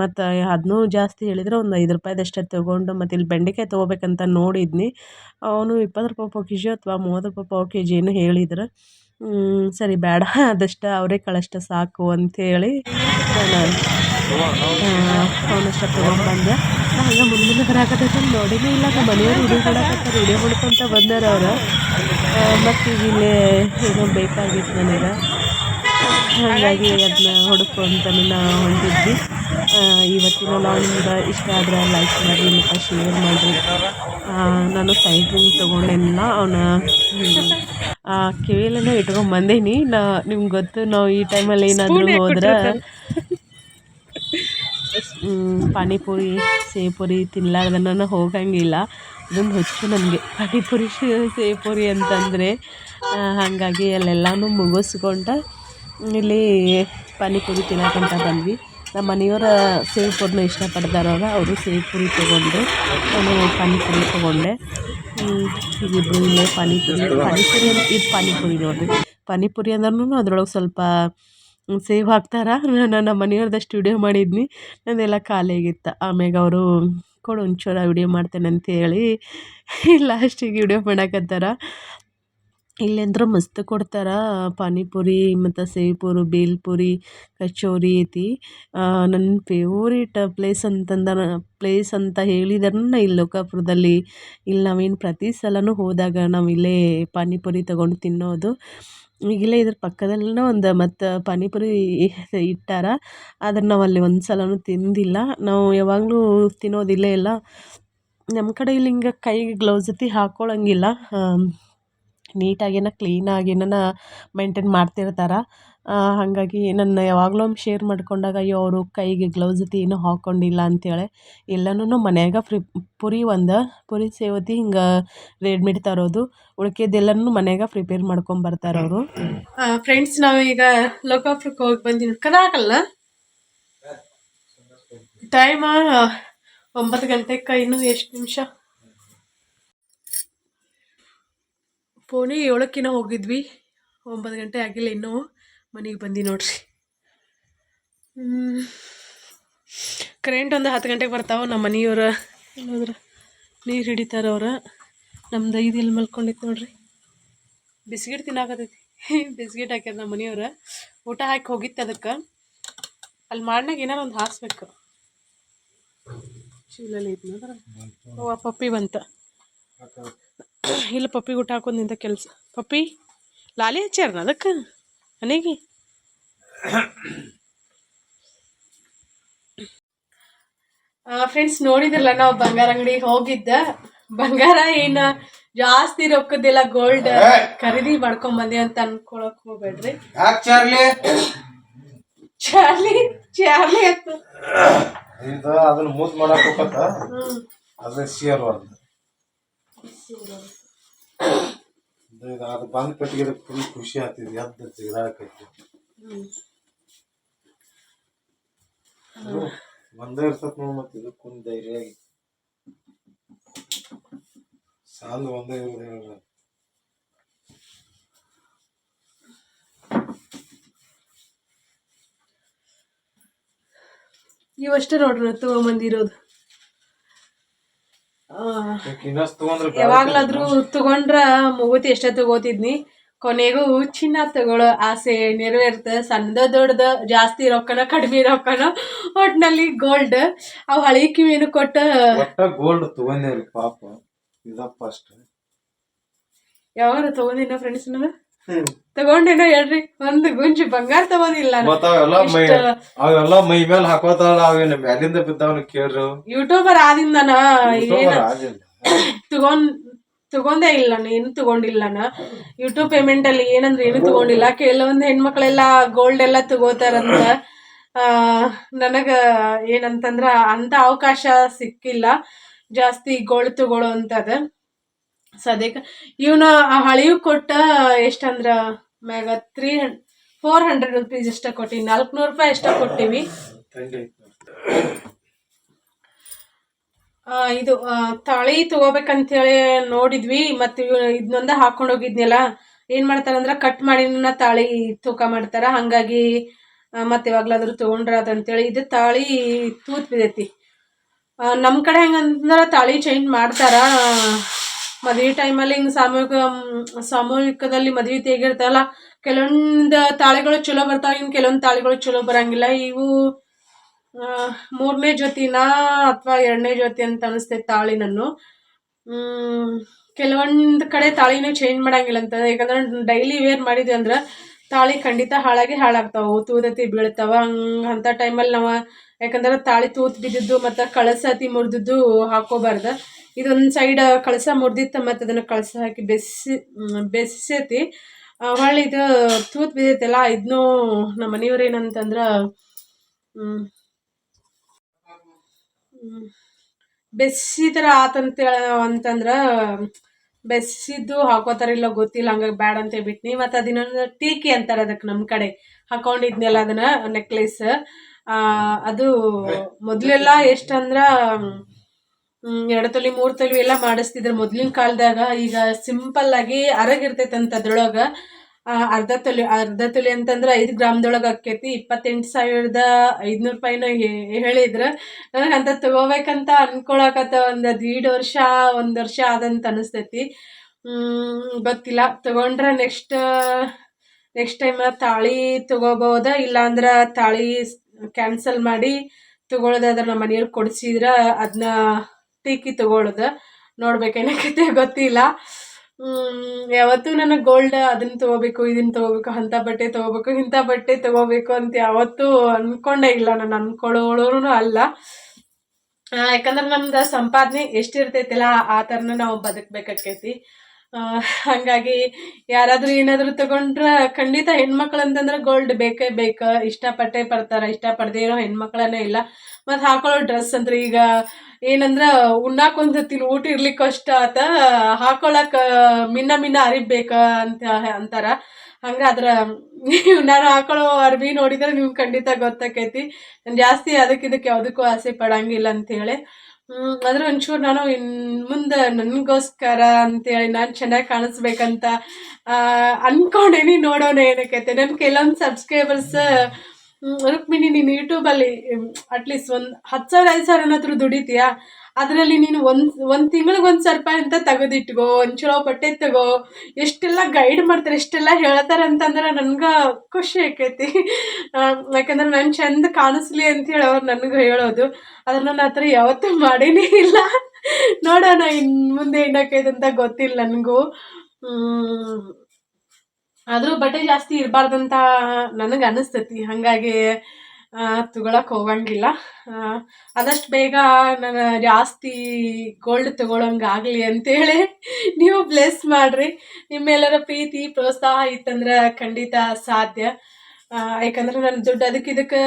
ಮತ್ತು ಅದನ್ನೂ ಜಾಸ್ತಿ ಹೇಳಿದ್ರೆ ಒಂದು ಐದು ರೂಪಾಯ್ದಷ್ಟೇ ತೊಗೊಂಡು ಮತ್ತು ಇಲ್ಲಿ ಬೆಂಡೆಕಾಯಿ ತೊಗೋಬೇಕಂತ ನೋಡಿದ್ನಿ. ಅವನು ಇಪ್ಪತ್ತು ರೂಪಾಯಿ ಪಾವು ಕೆ ಜಿ ಅಥವಾ ಮೂವತ್ತು ರೂಪಾಯಿ ಪಾವು ಕೆ ಜಿ ಏನೋ ಹೇಳಿದ್ರು. ಸರಿ, ಬೇಡ ಅದಷ್ಟು ಅವರೇ ಕಳಷ್ಟು ಸಾಕು ಅಂಥೇಳಿ ನಾನು ಅವನಷ್ಟು ತೊಗೊಂಬಂದೆ ಹಂಗೆ ಮುಂದೆ ಮುಂದೆ ಬರಾಕತ್ತೈತೆ ನೋಡಿನೇ ಇಲ್ಲ. ನಮ್ಮ ಮನೆಯವ್ರು ವಿಡಿಯೋ ಮಾಡಕತ್ತಾರೆ ವಿಡಿಯೋ ಮಾಡ್ಕೊತ ಬಂದಾರ ಅವರು. ಮತ್ತು ಈಗ ಇಲ್ಲೇ ಏನೋ ಬೇಕಾಗಿತ್ತು ನನಗೆ. ಹಾಗಾಗಿ ಅದನ್ನ ಹುಡುಕೊಂತ ನಾವು ಹೊಂದಿದ್ವಿ. ಇವತ್ತಿನ ನಾವು ನಿಮ್ಗೆ ಇಷ್ಟ ಆದರೆ ಲೈಕ್ ಮಾಡಿ ಮತ್ತು ಶೇರ್ ಮಾಡಿ. ನಾನು ಸೈಡ್ ರಿಂಗ್ ತೊಗೊಂಡೆಲ್ಲ ಅವನ ಕಿವಿಯಲ್ಲೇನೋ ಇಟ್ಕೊಂಡು ಬಂದೀನಿ. ನಾ ನಿಮ್ಗೆ ಗೊತ್ತು ನಾವು ಈ ಟೈಮಲ್ಲಿ ಏನಾದರೂ ಹೋದ್ರೆ ಪಾನಿಪುರಿ ಸೇವ್ಪುರಿ ತಿನ್ಲಾರ್ದನ ಹೋಗಂಗಿಲ್ಲ. ಅದೊಂದು ಹುಚ್ಚು ನಮಗೆ. ಪಾನಿಪುರಿ ಸೇವ್ಪುರಿ ಅಂತಂದರೆ ಹಾಗಾಗಿ ಅಲ್ಲೆಲ್ಲನೂ ಮುಗಿಸ್ಕೊಂಡ ಇಲ್ಲಿ ಪಾನಿಪುರಿ ತಿನ್ನೋಕ್ಕಂತ ಬಂದ್ವಿ. ನಮ್ಮ ಮನೆಯವರ ಸೇವ್ಪುರಿನ ಇಷ್ಟಪಡ್ತಾರವ್ರ ಅವರು ಸೇವ್ಪುರಿ ತೊಗೊಂಡ್ರು ನಾನು ಪಾನಿಪುರಿ ತೊಗೊಂಡೆ. ಇಬ್ಬರು ಪಾನಿಪುರಿ ಪಾನಿಪುರಿ ಇದು ಪಾನಿಪುರಿ ನೋಡಿರಿ. ಪಾನಿಪುರಿ ಅಂದ್ರೂ ಅದ್ರೊಳಗೆ ಸ್ವಲ್ಪ ಸೇವ್ ಹಾಕ್ತಾರೆ? ನಾನು ನಮ್ಮ ಮನೆಯವ್ರದ್ದಷ್ಟು ವಿಡಿಯೋ ಮಾಡಿದ್ನಿ. ನಂದೆಲ್ಲ ಖಾಲಿ ಆಗಿತ್ತು. ಆಮ್ಯಾಗ ಅವರು, ಕೊಡು ಒಂಚೂರು ವಿಡಿಯೋ ಮಾಡ್ತೇನೆ ಅಂತೇಳಿ ಲಾಸ್ಟಿಗೆ ವಿಡಿಯೋ ಮಾಡಕತ್ತಾರ. ಇಲ್ಲಂದ್ರೆ ಮಸ್ತ್ ಕೊಡ್ತಾರೆ. ಪಾನಿಪುರಿ, ಮತ್ತು ಸೇವ್ಪುರಿ, ಬೇಲ್ಪುರಿ, ಕಚೋರಿ ಐತಿ. ನನ್ನ ಫೇವ್ರೇಟ್ ಪ್ಲೇಸ್ ಅಂತಂದ ಪ್ಲೇಸ್ ಅಂತ ಹೇಳಿದ್ರೆ ಇಲ್ಲಿ ಲೋಕಾಪುರದಲ್ಲಿ ಇಲ್ಲಿ ನಾವೇನು ಪ್ರತಿ ಸಲನೂ ಹೋದಾಗ ನಾವು ಇಲ್ಲೇ ಪಾನಿಪುರಿ ತೊಗೊಂಡು ತಿನ್ನೋದು. ಈಗ ಇಲ್ಲೇ ಇದ್ರ ಪಕ್ಕದಲ್ಲೇ ಒಂದು ಮತ್ತು ಪಾನಿಪುರಿ ಇಟ್ಟಾರ. ಆದ್ರೆ ನಾವು ಅಲ್ಲಿ ಒಂದು ಸಲವೂ ತಿಂದಿಲ್ಲ. ನಾವು ಯಾವಾಗಲೂ ತಿನ್ನೋದಿಲ್ಲ ಇಲ್ಲೇ ನಮ್ಮ ಕಡೆ ಇಲ್ಲಿ ಹಿಂಗೆ ಕೈಗೆ ಗ್ಲೌಸ್ ಜೊತೆ ಹಾಕ್ಕೊಳ್ಳಂಗಿಲ್ಲ ನೀಟಾಗೇನ ಕ್ಲೀನಾಗೇನ ಮೇಂಟೇನ್ ಮಾಡ್ತಿರ್ತಾರೆ. ಹಾಗಾಗಿ ನನ್ನ ಯಾವಾಗಲೂ ಒಮ್ಮೆ ಶೇರ್ ಮಾಡ್ಕೊಂಡಾಗ ಅಯ್ಯೋ ಅವರು ಕೈಗೆ ಗ್ಲೌಸ್ ಅತಿ ಏನೂ ಹಾಕ್ಕೊಂಡಿಲ್ಲ ಅಂಥೇಳಿ ಎಲ್ಲನೂ ಮನ್ಯಾಗ ಫ್ರಿ ಪುರಿ ಒಂದು ಪುರಿ ಸೇವತಿ ಹಿಂಗೆ ರೆಡಿಮೇಡ್ ತರೋದು. ಉಳ್ಕೆದೆಲ್ಲನೂ ಮನೆಯಾಗ ಪ್ರಿಪೇರ್ ಮಾಡ್ಕೊಂಬರ್ತಾರೆ ಅವರು. ಫ್ರೆಂಡ್ಸ್ ನಾವೀಗ ಲೋಕಾಪುರಕ್ಕೆ ಹೋಗಿ ಬಂದಿದ್ವಿ ಕದಾಕಲ್ಲ ಟೈಮ ಒಂಬತ್ತು ಗಂಟೆಗೆ ಇನ್ನೂ ಎಷ್ಟು ನಿಮಿಷ? ಪೋಣಿ ಏಳಕ್ಕಿನ ಹೋಗಿದ್ವಿ. ಒಂಬತ್ತು ಗಂಟೆ ಆಗಿಲ್ಲ ಇನ್ನೂ. ಮನೆಗೆ ಬಂದು ನೋಡ್ರಿ. ಕರೆಂಟ್ ಒಂದು ಹತ್ತು ಗಂಟೆಗೆ ಬರ್ತಾವೆ ನಮ್ಮ ಮನೆಯವ್ರ. ಏನಾದ್ರು ನೀರು ಹಿಡಿತಾರೆ ಅವ್ರು. ನಮ್ದು ಐದು ಇಲ್ಲಿ ಮಲ್ಕೊಂಡಿತ್ತು ನೋಡ್ರಿ. ಬಿಸ್ಕಿಟ್ ತಿನ್ನಾಕತೈತಿ ಬಿಸ್ಕಿಟ್ ಹಾಕ್ಯಾರ ನಮ್ಮ ಮನೆಯವ್ರ. ಊಟ ಹಾಕಿ ಹೋಗಿತ್ತು ಅದಕ್ಕೆ. ಅಲ್ಲಿ ಮಾಡ್ನಾಗ ಏನಾರ ಒಂದು ಹಾಸ್ಬೇಕು. ಚೀಲಲ್ಲಿ ಇದ್ನದ್ರ ಓ ಪಪ್ಪಿ ಬಂತ. ಇಲ್ಲ ಪಪ್ಪಿ ಊಟ ಹಾಕೋದು ನಿಂತ ಕೆಲಸ. ಪಪ್ಪಿ ಲಾಲಿ ಹಚ್ಚಾರನ ಅದಕ್ಕೆ? ಮನೆಗೆ ಫ್ರೆಂಡ್ಸ್ ನೋಡಿದ್ರಲ್ಲ ನಾವು ಬಂಗಾರ ಅಂಗಡಿ ಹೋಗಿದ್ದ. ಬಂಗಾರ ಏನ ಜಾಸ್ತಿ ರೊಕ್ಕದಿಲ್ಲ ಗೋಲ್ಡ್ ಖರೀದಿ ಮಾಡ್ಕೊಂಡ್ ಬಂದೆ ಅಂತ ಅನ್ಕೊಳಕ್ ಹೋಗ್ಬೇಡ್ರಿ. ಯಾಕೆ ಚಾರ್ಲಿ? ಚಾರ್ಲಿ? ಚಾರ್ಲಿ ಅಂತ. ಇದು ಅದನ್ನ ಮೂತ್ ಮಾಡಕ್ ಹೋಗತ್ತ ಅದ ಇದು ಅದು ಬಂದ ಪಟ್ಟಿಗೆ ಫುಲ್ ಖುಷಿ ಆಗ್ತಿದ್ವಿ ಎದ್ದು ತೆಗ್ದಾಕೈತಿ ಒಂದೇ ಇರ್ತತ್ ನೋಡ್ ಮತ್ತೆ ಇದು ಧೈರ್ಯ ಧೈರ್ಯ ಸಾಲ ಒಂದೇ ಇರೋದು ಹೇಳ ಇವಷ್ಟೇ ನೋಡ್ರಿ ತಗೊಂಬಂದಿರೋದು ಯಾವಾಗ್ಲಾದ್ರೂ ತಗೊಂಡ್ರ ಮುಗುತಿ ಎಷ್ಟ ತಗೋತಿದ್ನಿ. ಕೊನೆಗೂ ಚಿನ್ನ ತಗೊಳ್ಳೋ ಆಸೆ ನೆರವೇರ್ತ ಸಣ್ಣದ ದೊಡ್ಡದ ಜಾಸ್ತಿ ರೊಕ್ಕನ ಕಡಿಮೆ ರೊಕ್ಕನ ಒಟ್ನಲ್ಲಿ ಗೋಲ್ಡ್ ಅವ್ ಹಳಿ ಕಿವಿನು ಕೊಟ್ಟ ಗೋಲ್ಡ್ ತಗೊಂಡೇ ಪಾಪ. ಇದ ಫಸ್ಟ್ ಯಾವಾಗ ತಗೊಂಡಿನ ಫ್ರೆಂಡ್ಸ್ ನನ್ನ ತಗೊಂಡೇನೋ ಹೇಳ್ರಿ ಒಂದು ಗುಂಜಿ ಬಂಗಾರ. ಮತ್ತ ಅವೆಲ್ಲ ಮೈ ಮೇಲೆ ಹಾಕೋತಾಳ ಅವೇನ ಮ್ಯಾಲಿಂದ ಬಿದ್ದಾವನ ಕೇಳ್ರು. ಯೂಟ್ಯೂಬರ್ ಆದಿಂದನ ಏನ. ತಗೊಂಡ್ ತಗೊಂಡೇ ಇಲ್ಲ ಏನು ತಗೊಂಡಿಲ್ಲ ನಾನು ಯೂಟ್ಯೂಬ್ ಪೇಮೆಂಟ್ ಅಲ್ಲಿ ಏನಂದ್ರೆ ಏನು ತಗೊಂಡಿಲ್ಲ ಕೆಲವೊಂದು ಹೆಣ್ಮಕ್ಳೆಲ್ಲ ಗೋಲ್ಡ್ ಎಲ್ಲ ತಗೋತಾರಂತ ನನಗ ಏನಂತಂದ್ರ ಅಂತ ಅವಕಾಶ ಸಿಕ್ಕಿಲ್ಲ ಜಾಸ್ತಿ ಗೋಲ್ಡ್ ತಗೊಳ್ಳೋ ಅಂತದ ಸದ್ಯಕ್ಕೆ. ಇವನ ಹಳಿವು ಕೊಟ್ಟ ಎಷ್ಟಂದ್ರ ಮ್ಯಾಗ ತ್ರೀ ಫೋರ್ ಹಂಡ್ರೆಡ್ ರುಪೀಸ್ ಎಷ್ಟ ಕೊಟ್ಟಿವಿ ನಾಲ್ಕುನೂರು ರೂಪಾಯಿ ಎಷ್ಟ ಕೊಟ್ಟಿವಿ. ಇದು ತಾಳಿ ತಗೋಬೇಕಂತೇಳಿ ನೋಡಿದ್ವಿ. ಮತ್ತು ಇದನ್ನೊಂದ ಹಾಕೊಂಡು ಹೋಗಿದ್ನಲ್ಲ. ಏನು ಮಾಡ್ತಾರಂದ್ರೆ ಕಟ್ ಮಾಡಿ ತಾಳಿ ತೂಕ ಮಾಡ್ತಾರ. ಹಾಗಾಗಿ ಮತ್ತು ಮತ್ತೆ ಯಾವಾಗ್ಲಾದ್ರೂ ತೊಗೊಂಡ್ರ ಅದಂತೇಳಿ ಇದು ತಾಳಿ ತೂತ್ ಬಿದೈತಿ ನಮ್ಮ ಕಡೆ ಹೆಂಗಂದ್ರೆ ತಾಳಿ ಚೇಂಜ್ ಮಾಡ್ತಾರ. ಮದುವೆ ಟೈಮಲ್ಲಿ ಹಿಂಗೆ ಸಾಮೂಹಿಕ ಸಾಮೂಹಿಕದಲ್ಲಿ ಮದುವೆ ತೆಗಿರ್ತಾವಲ್ಲ ಕೆಲವೊಂದು ತಾಳಿಗಳು ಚಲೋ ಬರ್ತಾವ ಇನ್ನು ಕೆಲವೊಂದು ತಾಳಿಗಳು ಚಲೋ ಬರಂಗಿಲ್ಲ. ಇವು ಮೂರನೇ ಜೊತಿನ ಅಥವಾ ಎರಡನೇ ಜೊತೆ ಅಂತ ಅನಿಸ್ತೈತೆ ತಾಳಿ ನಾನು ಕೆಲವೊಂದು ಕಡೆ ತಾಳಿನೂ ಚೇಂಜ್ ಮಾಡಂಗಿಲ್ಲ ಅಂತ. ಯಾಕಂದ್ರೆ ಡೈಲಿ ವೇರ್ ಮಾಡಿದ್ವಿ ಅಂದ್ರೆ ತಾಳಿ ಖಂಡಿತ ಹಾಳಾಗಿ ಹಾಳಾಗ್ತಾವೆ ತೂದತಿ ಬೀಳ್ತಾವ, ಹಂಗೆ ಅಂಥ ಟೈಮಲ್ಲಿ ನಾವು, ಯಾಕಂದ್ರೆ ತಾಳಿ ತೂತ್ ಬಿದ್ದಿದ್ದು ಮತ್ತು ಕಳಸತಿ ಮುರಿದಿದ್ದು ಹಾಕೋಬಾರ್ದು. ಇದೊಂದು ಸೈಡ್ ಕಳಸ ಮುರಿದಿತ್ತು ಮತ್ತು ಅದನ್ನು ಕಳಸ ಹಾಕಿ ಬೆಸಿ ಬೆಸೈತಿ ಹೊಳ್ಳಿ ಇದು ತೂತ್ ಬಿದ್ದೈತಲ್ಲ ಇದನ್ನೂ ನಮ್ಮ ಮನೆಯವ್ರು ಏನಂತಂದ್ರೆ ಹ್ಮ್, ಥರ ಬೆಸ್ಸಿದ್ರ ಆತಂತೇಳ ಅಂತಂದ್ರ ಬೆಸ್ಸಿದ್ದು ಹಾಕೋತಾರಿಲ್ಲ ಗೊತ್ತಿಲ್ಲ ಹಂಗಾಗಿ ಬ್ಯಾಡ ಅಂತ ಬಿಟ್ನಿ ಮತ್ತು ಅದಿನ್ನೊಂದು ಟೀಕಿ ಅಂತಾರೆ ಅದಕ್ಕೆ ನಮ್ಮ ಕಡೆ. ಹಾಕೊಂಡಿದ್ನಲ್ಲ ಅದನ್ನ ನೆಕ್ಲೆಸ್ ಅದು ಮೊದಲೆಲ್ಲ ಎಷ್ಟಂದ್ರ ಎರಡು ತೊಲಿ ಮೂರು ತೊಲಿ ಎಲ್ಲ ಮಾಡಿಸ್ತಿದ್ರು. ಮೊದ್ಲಿನ ಕಾಲದಾಗ ಈಗ ಸಿಂಪಲ್ ಆಗಿ ಅರಗಿರ್ತೈತಂತ ಅದ್ರೊಳಗೆ ಅರ್ಧ ತೊಲಿ ಅರ್ಧ ತೊಲಿ ಅಂತಂದ್ರೆ ಐದು ಗ್ರಾಮ್ದೊಳಗೆ ಆಕೈತಿ ಇಪ್ಪತ್ತೆಂಟು ಸಾವಿರದ ಐದುನೂರು ರೂಪಾಯಿನ ಹೇಳಿದ್ರು. ನನಗೆ ಅಂತ ತಗೋಬೇಕಂತ ಅನ್ಕೊಳಕತ್ತ ಒಂದು ದೀಡ್ ವರ್ಷ, ಒಂದು ವರ್ಷ ಆದಂತ ಅನಿಸ್ತೈತಿ. ಗೊತ್ತಿಲ್ಲ. ತಗೊಂಡ್ರೆ ನೆಕ್ಸ್ಟ್ ನೆಕ್ಸ್ಟ್ ಟೈಮ್ ತಾಳಿ ತಗೋಬೋದ? ಇಲ್ಲಾಂದ್ರೆ ತಾಳಿ ಕ್ಯಾನ್ಸಲ್ ಮಾಡಿ ತಗೊಳ್ಳೋದಾದ್ರೆ ನಮ್ಮ ಮನೆಯವ್ರು ಕೊಡಿಸಿದ್ರೆ ಅದನ್ನ ಟೀಕಿ ತಗೊಳ್ಳೋದು. ನೋಡ್ಬೇಕೇನಾಗೈತೆ ಗೊತ್ತಿಲ್ಲ. ಯಾವತ್ತೂ ನನಗೆ ಗೋಲ್ಡ್ ಅದನ್ನ ತಗೋಬೇಕು, ಇದನ್ನ ತಗೋಬೇಕು ಅಂಥ ಬಟ್ಟೆ ತಗೋಬೇಕು ಇಂಥ ಬಟ್ಟೆ ತಗೋಬೇಕು ಅಂತ ಯಾವತ್ತೂ ಅನ್ಕೊಂಡೇ ಇಲ್ಲ. ನಾನು ಅಂದ್ಕೊಳ್ಳೋಳೂ ಅಲ್ಲ. ಯಾಕಂದ್ರೆ ನಮ್ದು ಸಂಪಾದನೆ ಎಷ್ಟಿರ್ತೈತಿಲ್ಲ, ಆ ಥರನ ನಾವು ಬದುಕಬೇಕಾಕೈತಿ. ಹಾಗಾಗಿ ಯಾರಾದರೂ ಏನಾದರೂ ತಗೊಂಡ್ರೆ ಖಂಡಿತ ಹೆಣ್ಮಕ್ಳು ಅಂತಂದ್ರೆ ಗೋಲ್ಡ್ ಬೇಕೇ ಬೇಕು. ಇಷ್ಟಪಟ್ಟೆ ಪಡ್ತಾರೆ ಇಷ್ಟಪಡದೇ ಇರೋ ಹೆಣ್ಮಕ್ಳನ್ನೇ ಇಲ್ಲ. ಮತ್ತು ಹಾಕೊಳ್ಳೋ ಡ್ರೆಸ್ ಅಂದ್ರೆ ಈಗ ಏನಂದ್ರೆ ಉಣ್ಣಾಕ ಒಂದ್ಸತಿ ಊಟ ಇರ್ಲಿಕ್ಕೆ ಅಷ್ಟ ಆತ ಹಾಕೊಳಕ ಮಿನ್ನ ಮಿನ್ನ ಅರಿಬೇಕ ಅಂತ ಅಂತಾರ. ಅದ್ರ ನೀವು ನಾನು ಹಾಕೊಳ್ಳೋ ಅರ್ಬಿ ನೋಡಿದ್ರೆ ನಿಮ್ಗೆ ಖಂಡಿತ ಗೊತ್ತಾಕೈತಿ. ಜಾಸ್ತಿ ಅದಕ್ಕೆ ಇದಕ್ಕೆ ಯಾವುದಕ್ಕೂ ಆಸೆ ಪಡಂಗಿಲ್ಲ ಅಂತೇಳಿ ಹ್ಮ್, ಆದ್ರೆ ಒಂಚೂರು ನಾನು ಇನ್ ಮುಂದೆ ನನಗೋಸ್ಕರ ಅಂತೇಳಿ ನಾನು ಚೆನ್ನಾಗಿ ಕಾಣಿಸ್ಬೇಕಂತ ಅನ್ಕೊಂಡೇನಿ ನೋಡೋಣ ಏನಕ್ಕೆ ನನ್ನ ಕೆಲವೊಂದು ಸಬ್ಸ್ಕ್ರೈಬರ್ಸ್ ರುಕ್ಮಿಣಿ, ನೀನು ಯೂಟ್ಯೂಬಲ್ಲಿ ಅಟ್ಲೀಸ್ಟ್ ಒಂದು ಹತ್ತು ಸಾವಿರ, ಐದು ಸಾವಿರ ಹತ್ರ ದುಡಿತೀಯಾ? ಅದರಲ್ಲಿ ನೀನು ಒಂದು ಒಂದು ತಿಂಗಳಿಗೆ ಒಂದು ಸ್ವಲ್ಪ ಅಂತ ತೆಗೆದಿಟ್ಕೋ ಒಂದು ಚಲೋ ಬಟ್ಟೆ ತಗೋ, ಎಷ್ಟೆಲ್ಲ ಗೈಡ್ ಮಾಡ್ತಾರೆ, ಎಷ್ಟೆಲ್ಲ ಹೇಳ್ತಾರೆ ಅಂತಂದ್ರೆ ನನ್ಗೆ ಖುಷಿ ಆಕೈತಿ. ಯಾಕಂದ್ರೆ ನಾನು ಚಂದ ಕಾಣಿಸ್ಲಿ ಅಂತೇಳಿ ಅವ್ರು ನನಗೆ ಹೇಳೋದು. ಅದನ್ನ ನನ್ನ ಹತ್ರ ಯಾವತ್ತೂ ಮಾಡೀನೇ ಇಲ್ಲ. ನೋಡೋಣ ಇನ್ನು ಮುಂದೆ ಏನಾಕೈತೆ ಅಂತ ಗೊತ್ತಿಲ್ಲ ನನಗೂ. ಆದರೂ ಬಟ್ಟೆ ಜಾಸ್ತಿ ಇರಬಾರ್ದಂತ ನನಗೆ ಅನಿಸ್ತೈತಿ. ಹಾಗಾಗಿ ತಗೊಳಕ್ಕೆ ಹೋಗಂಗಿಲ್ಲ. ಆದಷ್ಟು ಬೇಗ ನಾನು ಜಾಸ್ತಿ ಗೋಲ್ಡ್ ತಗೊಳಂಗಾಗಲಿ ಅಂತೇಳಿ ನೀವು ಬ್ಲೆಸ್ ಮಾಡಿರಿ. ನಿಮ್ಮೆಲ್ಲರ ಪ್ರೀತಿ, ಪ್ರೋತ್ಸಾಹ ಇತ್ತಂದ್ರೆ ಖಂಡಿತ ಸಾಧ್ಯ. ಯಾಕಂದ್ರೆ ನಾನು ದುಡ್ಡು ಅದಕ್ಕೆ ಇದಕ್ಕೆ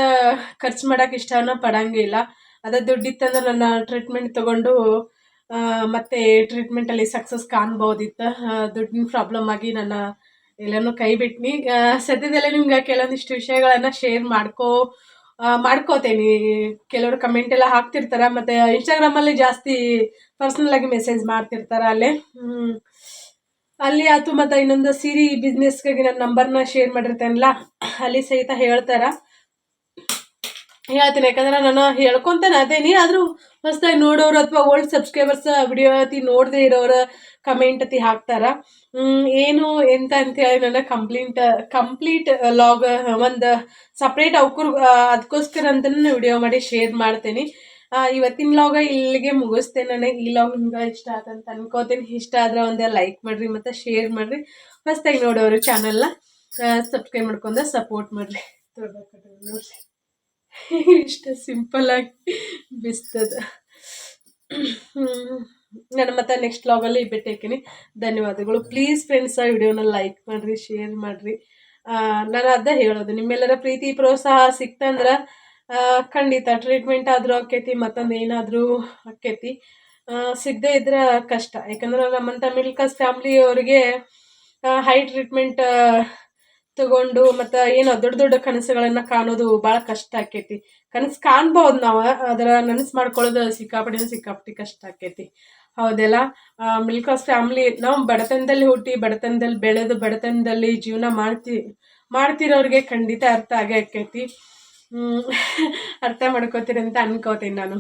ಖರ್ಚು ಮಾಡೋಕೆ ಇಷ್ಟನ ಪಡಂಗಿಲ್ಲ. ಅದೇ ದುಡ್ಡಿತ್ತಂದ್ರೆ ನನ್ನ ಟ್ರೀಟ್ಮೆಂಟ್ ತಗೊಂಡು ಮತ್ತೆ ಟ್ರೀಟ್ಮೆಂಟಲ್ಲಿ ಸಕ್ಸಸ್ ಕಾಣ್ಬೋದಿತ್ತು. ದುಡ್ಡಿನ ಪ್ರಾಬ್ಲಮ್ ಆಗಿ ನನ್ನ ಎಲ್ಲನೂ ಕೈ ಬಿಟ್ನಿ. ಸದ್ಯದಲ್ಲೇ ನಿಮ್ಗೆ ಕೆಲವೊಂದಿಷ್ಟು ವಿಷಯಗಳನ್ನು ಶೇರ್ ಮಾಡ್ಕೋ ಮಾಡ್ಕೋತೇನೆ. ಕೆಲವರು ಕಮೆಂಟ್ ಎಲ್ಲ ಹಾಕ್ತಿರ್ತಾರೆ, ಮತ್ತು ಇನ್ಸ್ಟಾಗ್ರಾಮಲ್ಲಿ ಜಾಸ್ತಿ ಪರ್ಸ್ನಲ್ ಆಗಿ ಮೆಸೇಜ್ ಮಾಡ್ತಿರ್ತಾರೆ ಅಲ್ಲೇ. ಅಲ್ಲಿ ಆಯ್ತು ಮತ್ತು ಇನ್ನೊಂದು ಸೀರೆ ಬಿಸ್ನೆಸ್ಗಾಗಿ ನನ್ನ ನಂಬರ್ನ ಶೇರ್ ಮಾಡಿರ್ತೇನಲ್ಲ, ಅಲ್ಲಿ ಸಹಿತ ಹೇಳ್ತಾರ. ಹೇಳ್ತೀನಿ, ಯಾಕಂದ್ರೆ ನಾನು ಹೇಳ್ಕೊತಾನೆ, ಅದೇನಿ, ಆದರೂ ಹೊಸದಾಗಿ ನೋಡೋರು ಅಥವಾ ಓಲ್ಡ್ ಸಬ್ಸ್ಕ್ರೈಬರ್ಸ್ ವಿಡಿಯೋ ಅತಿ ನೋಡದೆ ಇರೋರು ಕಮೆಂಟ್ ಅತಿ ಹಾಕ್ತಾರ. ಏನು ಎಂತ ಅಂತೇಳಿ ನನ್ನ ಕಂಪ್ಲೀಟ್ ಕಂಪ್ಲೀಟ್ ಲಾಗ್ ಒಂದು ಸಪ್ರೇಟ್ ಅವಕ್ಕೂ ಅದಕ್ಕೋಸ್ಕರ ನಾನು ವಿಡಿಯೋ ಮಾಡಿ ಶೇರ್ ಮಾಡ್ತೀನಿ. ಇವತ್ತಿನ ಲಾಗ ಇಲ್ಲಿಗೆ ಮುಗಿಸ್ತೇನೆ ನನಗೆ ಈ ಲಾಗ್ ನಿಮ್ಗೆ ಇಷ್ಟ ಆತಂತ ಅನ್ಕೋತೀನಿ. ಇಷ್ಟ ಆದ್ರೆ ಒಂದೇ ಲೈಕ್ ಮಾಡಿರಿ ಮತ್ತು ಶೇರ್ ಮಾಡಿರಿ. ಆಗಿ ನೋಡೋರು ಚಾನಲ್ನ ಸಬ್ಸ್ಕ್ರೈಬ್ ಮಾಡ್ಕೊಂಡು ಸಪೋರ್ಟ್ ಮಾಡಿರಿ. ನೋಡ್ರಿ. ಇಷ್ಟ ಸಿಂಪಲ್ ಆಗಿ ಬಿಸ್ತದ. ನಾನು ಮತ್ತೆ ನೆಕ್ಸ್ಟ್ ಲಾಗಲ್ಲಿ ಭೇಟಿ ಹಾಕಿನಿ ಧನ್ಯವಾದಗಳು. ಪ್ಲೀಸ್ ಫ್ರೆಂಡ್ಸ್ ಆ ವಿಡಿಯೋನ ಲೈಕ್ ಮಾಡಿರಿ ಶೇರ್ ಮಾಡಿರಿ. ನಾನು ಅದ ಹೇಳೋದು. ನಿಮ್ಮೆಲ್ಲರ ಪ್ರೀತಿ, ಪ್ರೋತ್ಸಾಹ ಸಿಕ್ತಂದ್ರೆ ಖಂಡಿತ ಟ್ರೀಟ್ಮೆಂಟ್ ಆದರೂ ಆಕೈತಿ ಮತ್ತೊಂದು ಏನಾದರೂ ಆಕೈತಿ ಸಿಗದೇ ಇದ್ರೆ ಕಷ್ಟ. ಯಾಕಂದ್ರೆ ನಮ್ಮಂಥ ಮಿಡ್ಲ್ ಕ್ಲಾಸ್ ಫ್ಯಾಮ್ಲಿಯವರಿಗೆ ಹೈ ಟ್ರೀಟ್ಮೆಂಟ್ ತಗೊಂಡು ಮತ್ತು ಏನೋ ದೊಡ್ಡ ದೊಡ್ಡ ಕನಸುಗಳನ್ನು ಕಾಣೋದು ಭಾಳ ಕಷ್ಟ ಆಕೈತಿ ಕನಸು ಕಾಣ್ಬೋದು ನಾವು ಅದರ ನನಸು ಮಾಡ್ಕೊಳ್ಳೋದು ಸಿಕ್ಕಾಪಟ್ಟೆ ಸಿಕ್ಕಾಪಟ್ಟೆ ಕಷ್ಟ ಆಕೈತಿ ಹೌದಲ್ಲ? ಮಿಡ್ಲ್ ಕ್ಲಾಸ್ ಫ್ಯಾಮ್ಲಿ ನಾವು ಬಡತನದಲ್ಲಿ ಹುಟ್ಟಿ, ಬಡತನದಲ್ಲಿ ಬೆಳೆದು, ಬಡತನದಲ್ಲಿ ಜೀವನ ಮಾಡ್ತಿ, ಮಾಡ್ತಿರೋರಿಗೆ ಖಂಡಿತ ಅರ್ಥ ಆಗೇ ಆಕೈತಿ. ಅರ್ಥ ಮಾಡ್ಕೋತೀರಿ ಅಂತ ಅನ್ಕೋತೀನಿ ನಾನು.